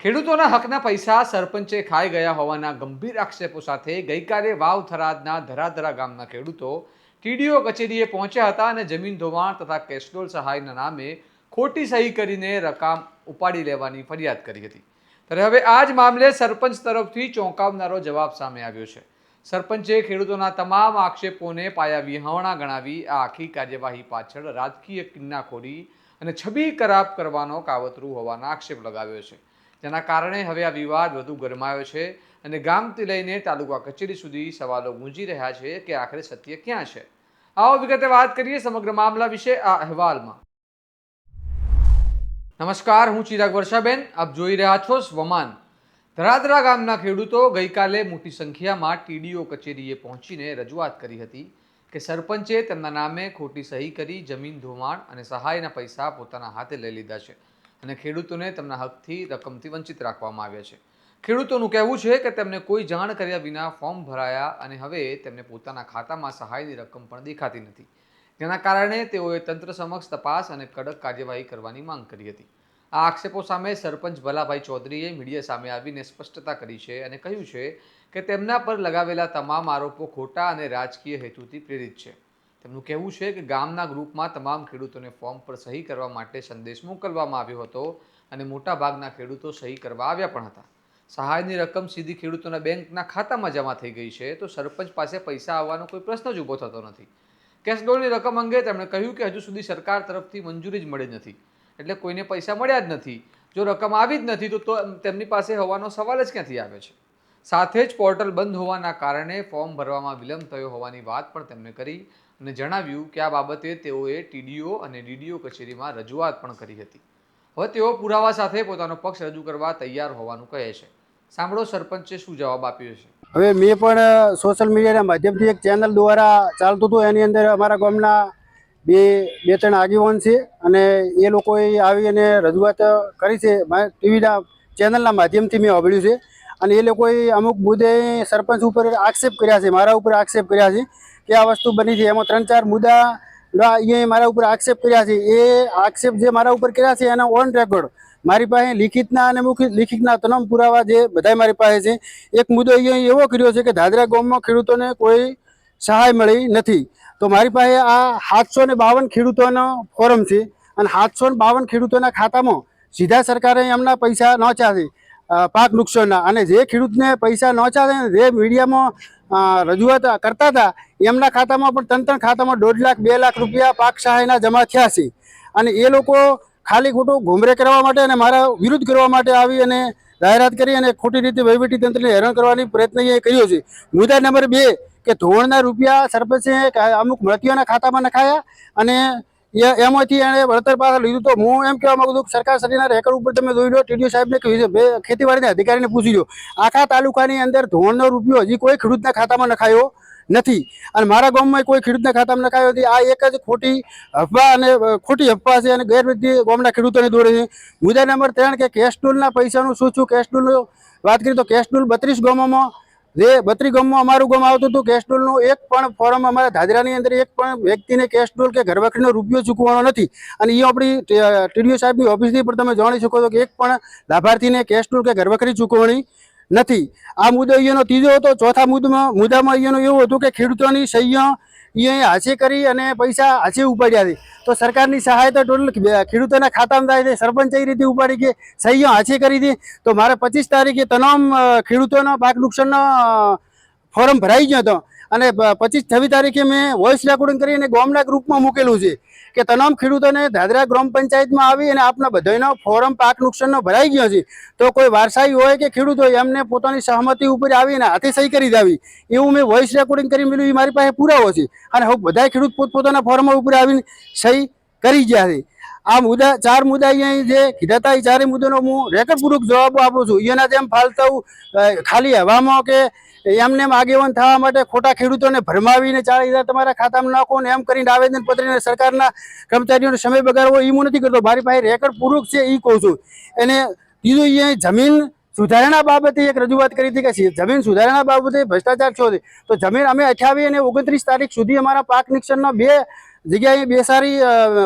ખેડૂતોના હકના પૈસા સરપંચે ખાઈ ગયા હોવાના ગંભીર આક્ષેપો સાથે ગઈકાલે વાવ થરાદના ધરાધરા ગામના ખેડૂતો ટીડીઓ કચેરીએ પહોંચ્યા હતા અને જમીન ધોવાણ તથા કેસ્ટ્રોલ સહાયના નામે ખોટી સહી કરીને રકમ ઉપાડી લેવાની ફરિયાદ કરી હતી. ત્યારે હવે આ જ મામલે સરપંચ તરફથી ચોંકાવનારો જવાબ સામે આવ્યો છે. સરપંચે ખેડૂતોના તમામ આક્ષેપોને પાયા વિહોણા ગણાવી આ આખી કાર્યવાહી પાછળ રાજકીય કિન્નાખોરી અને છબી ખરાબ કરવાનો કાવતરું હોવાના આક્ષેપ લગાવ્યો છે. જેના કારણે હવે આ વિવાદ વધુ ગરમાયો છે અને ગામથી લઈને તાલુકા કચેરી સુધી સવાલો ગુંજી રહ્યા છે કે આખરે સત્ય ક્યાં છે? આવો વિગતે વાત કરીએ સમગ્ર મામલા વિશે આ અહેવાલમાં. નમસ્કાર, હું ચિરાગ વર્ષાબેન. આપ જોઈ રહ્યા છો સ્વમાન. ધરાદરા ગામના ખેડૂતો ગઈકાલે મોટી સંખ્યામાં ટીડીઓ કચેરીએ પહોંચીને રજૂઆત કરી હતી કે સરપંચે તેમના નામે ખોટી સહી કરી, જમીન ધોવાણ અને સહાયના પૈસા પોતાના હાથે લઈ લીધા છે. અને ખેડૂતોને તેમના હકથી રકમથી વંચિત રાખવામાં આવ્યા છે. ખેડૂતોનું કહેવું છે કે તેમને કોઈ જાણ કર્યા વિના ફોર્મ ભરાયા અને હવે તેમને પોતાના ખાતામાં સહાયની રકમ પણ દેખાતી નથી. જેના કારણે તેઓએ તંત્ર સમક્ષ તપાસ અને કડક કાર્યવાહી કરવાની માંગ કરી હતી. આ આક્ષેપો સામે સરપંચ ભલાભાઈ ચૌધરીએ મીડિયા સામે આવીને સ્પષ્ટતા કરી છે અને કહ્યું છે કે તેમના પર લગાવેલા તમામ આરોપો ખોટા અને રાજકીય હેતુથી પ્રેરિત છે. તેમનું કહેવું છે કે ગામના ગ્રુપમાં તમામ ખેડૂતોને ફોર્મ પર સહી કરવા માટે સંદેશ મોકલવામાં આવ્યો હતો અને મોટાભાગના ખેડૂતો સહી કરવા આવ્યા પણ હતા. સહાયની રકમ સીધી ખેડૂતોના બેંકના ખાતામાં જમા થઈ ગઈ છે તો સરપંચ પાસે પૈસા આવવાનો કોઈ પ્રશ્ન જ ઊભો થતો નથી. કેશડોળની રકમ અંગે તેમણે કહ્યું કે હજુ સુધી સરકાર તરફથી મંજૂરી જ મળી નથી, એટલે કોઈને પૈસા મળ્યા જ નથી. જો રકમ આવી જ નથી તો તેમની પાસે હોવાનો સવાલ જ ક્યાંથી આવે છે? સાથે જ પોર્ટલ બંધ હોવાના કારણે ફોર્મ ભરવામાં વિલંબ થયો હોવાની વાત પણ તેમણે કરી અને જણાવ્યું કે આ બાબતે તેઓએ ટીડીઓ અને ડીડીઓ કચેરીમાં રજૂઆત પણ કરી હતી. હવે તેઓ પુરાવા સાથે પોતાનો પક્ષ રજૂ કરવા તૈયાર હોવાનું કહે છે. સાંભળો સરપંચે શું જવાબ આપ્યો છે. હવે મેં પણ સોશિયલ મીડિયાના માધ્યમથી એક ચેનલ દ્વારા ચાલતું હતું. એની અંદર અમારા ગામના બે બે, ત્રણ આગેવાન છે અને એ લોકોએ આવી અને રજૂઆત કરી છે. ટીવીના ચેનલના માધ્યમથી મેં સાંભળ્યું છે. અને એ લોકોએ અમુક મુદ્દે સરપંચ ઉપર આક્ષેપ કર્યા છે, મારા ઉપર આક્ષેપ કર્યા છે કે આ વસ્તુ બની છે. એમાં ત્રણ ચાર મુદ્દા અહીંયા મારા ઉપર આક્ષેપ કર્યા છે. એ આક્ષેપ જે મારા ઉપર કર્યા છે એના ઓન રેકોર્ડ મારી પાસે લિખિતના અને મુખિત લિખિતના તમામ પુરાવા જે બધા મારી પાસે છે. એક મુદ્દો અહીંયા એવો કર્યો છે કે દાદરા ગામમાં ખેડૂતોને કોઈ સહાય મળી નથી. તો મારી પાસે આ સાતસો ને બાવન ખેડૂતોનો ફોરમ છે અને સાતસો બાવન ખેડૂતોના ખાતામાં સીધા સરકારે એમના પૈસા નોંચ્યા છે પાક નુકસાનના અને જે ખેડૂતને પૈસા છે ને જે મીડિયામાં રજૂઆત કરતા હતા, એમના ખાતામાં પણ ત્રણ ત્રણ ખાતામાં દોઢ લાખ, બે લાખ રૂપિયા પાક સહાયના જમા થયા છે. અને એ લોકો ખાલી ખોટું ઘુમરે કરવા માટે અને મારા વિરુદ્ધ કરવા માટે આવી અને જાહેરાત કરી અને ખોટી રીતે વહીવટી તંત્રને હેરાન કરવાની પ્રયત્ન એ કર્યો છે. મુદ્દા નંબર બે, કે ધોરણના રૂપિયા સરપંચે અમુક મળતીઓના ખાતામાં નખાયા અને એમાંથી એણે વળતર પાછા લીધું તો હું એમ કહેવા માંગુ છું સરકાર શ્રીના રેકર્ડ ઉપર તમે જોઈ લો, ટીડીઓ સાહેબને કહ્યું છે ખેતીવાડીના અધિકારીને પૂછી લો. આખા તાલુકાની અંદર ધોરણનો રૂપિયો હજી કોઈ ખેડૂતના ખાતામાં નખાયો નથી. અને મારા ગામમાં કોઈ ખેડૂતના ખાતામાં નખાયો નથી. આ એક જ ખોટી અફવા અને ખોટી અફવા છે અને ગેરરીતિ ગામના ખેડૂતોને દોરે છે. મુદ્દા નંબર ત્રણ કે કેશડોલના પૈસાનું શું છું? ટૂલ વાત કરીએ તો કેશ કેશડોલ બત્રીસ ગામોમાં જે બત્રી ગામમાં અમારું ગામ આવતું હતું કેશડોલનું એક પણ ફોરમ અમારા ધાજરાની અંદર એક પણ વ્યક્તિને કેશડોલ કે ઘરવખરીનો રૂપિયો ચૂકવવાનો નથી. અને એ આપણી ટીડીઓ સાહેબની ઓફિસથી પણ તમે જાણી શકો છો કે એક પણ લાભાર્થીને કેશડોલ કે ઘરવખરી ચૂકવણી નથી. આ મુદ્દો અહીંયાનો ત્રીજો હતો. ચોથા મુદ્દામાં મુદ્દામાં અહીંયાનું એવું હતું કે ખેડૂતોની સહીઓ અહીંયા હાથે કરી અને પૈસા હાથે ઉપાડ્યા છે. તો સરકારની સહાય તો ટોટલ ખેડૂતોના ખાતામાં થાય છે. સરપંચ એ રીતે ઉપાડી કે સહીઓ હાથે કરી હતી તો મારે પચીસ તારીખે તમામ ખેડૂતોનો પાક નુકસાનનો ફોર્મ ભરાઈ ગયો હતો. અને પચીસ છવ્વીસ તારીખે મેં વોઇસ રેકોર્ડિંગ કરી અને ગોમના ગ્રુપમાં મૂકેલું છે કે તમામ ખેડૂતોને દાદરા ગ્રામ પંચાયતમાં આવી અને આપના બધાનો ફોરમ પાક નુકસાનનો ભરાઈ ગયો છે. તો કોઈ વારસાઈ હોય કે ખેડૂત હોય, એમને પોતાની સહમતિ ઉપર આવીને હાથે સહી કરી દેવી. એવું મેં વોઇસ રેકોર્ડિંગ કરી મેળવ્યું એ મારી પાસે પુરાવો છે. અને હવે બધા ખેડૂત પોતપોતાના ફોરમ ઉપર આવીને સહી કરી ગયા છે. આ મુદ્દા, ચાર મુદ્દા અહીંયા જે કીધા હતા, એ ચારે મુદ્દાનો હું રેકર્ડપૂર્વક જવાબો આપું છું. એના જેમ ફાલતું ખાલી હવામાં કે એમને એમ આગેવાન થવા માટે ખોટા ખેડૂતોને ભરમાવીને ચાલીસ હજાર તમારા ખાતામાં નાખો ને એમ કરીને આવેદન પત્રને સરકારના કર્મચારીઓનો સમય બગાડવો એ હું નથી કરતો. મારી પાસે રેકર્ડ પૂર્વક છે એ કહું છું. અને બીજું એ જમીન સુધારણા બાબતે એક રજૂઆત કરી હતી કે જમીન સુધારણા બાબતે ભ્રષ્ટાચાર છે તો જમીન અમે અઠ્યાવીસ અને ઓગણત્રીસ તારીખ સુધી અમારા પાક નિક્ષણના બે જગ્યાએ બેસારી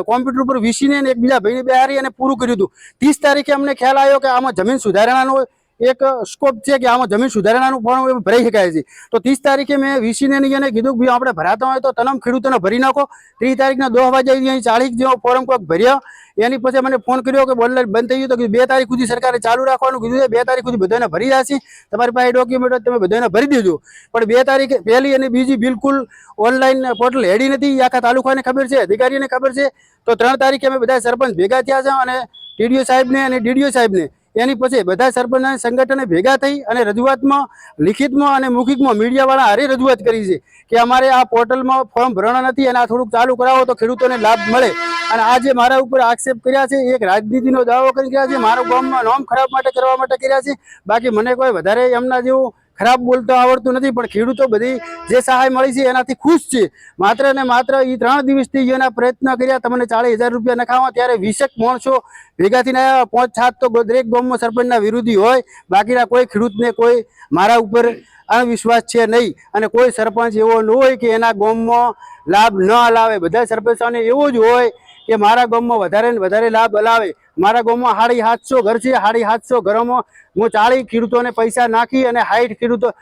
કોમ્પ્યુટર ઉપર વીસીને એકબીજા ભાઈને બેહારી અને પૂરું કર્યું હતું. ત્રીસ તારીખે અમને ખ્યાલ આવ્યો કે આમાં જમીન સુધારણાનો એક સ્કોપ છે કે આમાં જમીન સુધારણાનું ફોર્મ ભરાઈ શકાય છે. તો ત્રીસ તારીખે મેં વીસીને એને કીધું કે આપણે ભરાતા હોય તો તમામ ખેડૂતોને ભરી નાખો. ત્રીસ તારીખના દસ વાગે અહીં ચાલીસ જેવો ફોર્મ કોઈક ભર્યા. એની પછી મને ફોન કર્યો કે બોલર બંધ થઈ ગયું તો બે તારીખ સુધી સરકારે ચાલુ રાખવાનું. કીધું છે બે તારીખ સુધી બધાને ભરી જશે તમારી પાસે ડોક્યુમેન્ટ તમે બધાને ભરી દેજો. પણ બે તારીખે પહેલી અને બીજી બિલકુલ ઓનલાઈન પોર્ટલ હેડી નથી. આખા તાલુકાને ખબર છે, અધિકારીને ખબર છે. તો ત્રણ તારીખે અમે બધા સરપંચ ભેગા થયા છે અને ટીડીઓ સાહેબને અને ડીડીઓ સાહેબને એની પછી બધા સરપંચ સંગઠને ભેગા થઈ અને રજૂઆતમાં, લિખિતમાં અને મૌખિકમાં મીડિયાવાળા હારે રજૂઆત કરી છે કે અમારે આ પોર્ટલમાં ફોર્મ ભરવાના નથી અને આ થોડુંક ચાલુ કરાવો તો ખેડૂતોને લાભ મળે. અને આ જે મારા ઉપર આક્ષેપ કર્યા છે, એક રાજનીતિનો દાવો કરી રહ્યા છે, મારું ગામમાં નામ ખરાબ માટે કરવા માટે કર્યા છે. બાકી મને કોઈ વધારે એમના જેવું ખરાબ બોલતો આવડતું નથી, પણ ખેડૂતો બધી જે સહાય મળી છે એનાથી ખુશ છે. માત્ર ને માત્ર એ ત્રણ દિવસથી એના પ્રયત્ન કર્યા, તમને ચાળીસ હજાર રૂપિયા નખાવા, ત્યારે વીસેક માણસો ભેગાથી ના પાંચ સાત તો દરેક ગામમાં સરપંચના વિરોધી હોય, બાકીના કોઈ ખેડૂતને કોઈ મારા ઉપર અવિશ્વાસ છે નહીં. અને કોઈ સરપંચ એવો ન હોય કે એના ગામમાં લાભ ન લાવે. બધા સરપંચોને એવો જ હોય કે મારા ગામમાં વધારે ને વધારે લાભ અલાવે. મારા ગામમાં સાડી સાતસો ઘર છે સાડી સાતસો ઘરોમાં હું ચાળી ખેડૂતોને પૈસા નાખી અને હાઈટ ખેડૂતો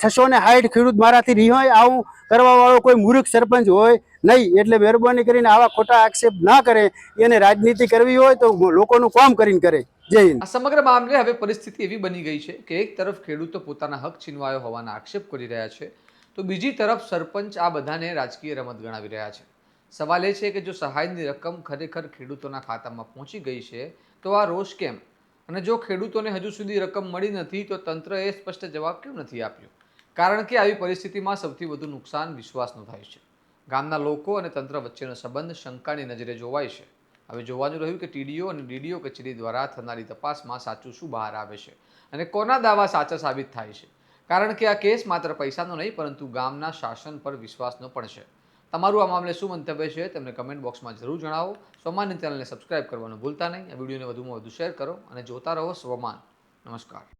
છસો ને હાઈટ ખેડૂત મારાથી રિહાય આવું કરવાવાળો કોઈ મૂર્ખ સરપંચ હોય નહીં. એટલે મહેરબાની કરીને આવા ખોટા આક્ષેપ ના કરે. એને રાજનીતિ કરવી હોય તો લોકોનું કામ કરીને કરે. જય હિન્દ. સમગ્ર મામલે હવે પરિસ્થિતિ એવી બની ગઈ છે કે એક તરફ ખેડૂતો પોતાના હક છીનવાયો હોવાના આક્ષેપ કરી રહ્યા છે, તો બીજી તરફ સરપંચ આ બધાને રાજકીય રમત ગણાવી રહ્યા છે. સવાલ એ છે કે જો સહાયની રકમ ખરેખર ખેડૂતોના ખાતામાં પહોંચી ગઈ છે, તો આ રોષ કેમ? અને જો ખેડૂતોને હજુ સુધી રકમ મળી નથી, તો તંત્રએ સ્પષ્ટ જવાબ કેમ નથી આપ્યો? કારણ કે આવી પરિસ્થિતિમાં સૌથી વધુ નુકસાન વિશ્વાસનું થાય છે. ગામના લોકો અને તંત્ર વચ્ચેનો સંબંધ શંકાની નજરે જોવાય છે. હવે જોવાનું રહ્યું કે ટીડીઓ અને ડીડીઓ કચેરી દ્વારા થનારી તપાસમાં સાચું શું બહાર આવે છે અને કોના દાવા સાચા સાબિત થાય છે. કારણ કે આ કેસ માત્ર પૈસાનો નહીં, પરંતુ ગામના શાસન પર વિશ્વાસનો પણ છે. તમારું આ મામલે શું મંતવ્ય છે તેમને કમેન્ટ બોક્સમાં જરૂર જણાવો. સોમાન્ય ચેનલને સબસ્ક્રાઇબ કરવાનું ભૂલતા નહીં. આ વિડીયોને વધુમાં વધુ શેર કરો અને જોતા રહો સ્વમાન. નમસ્કાર.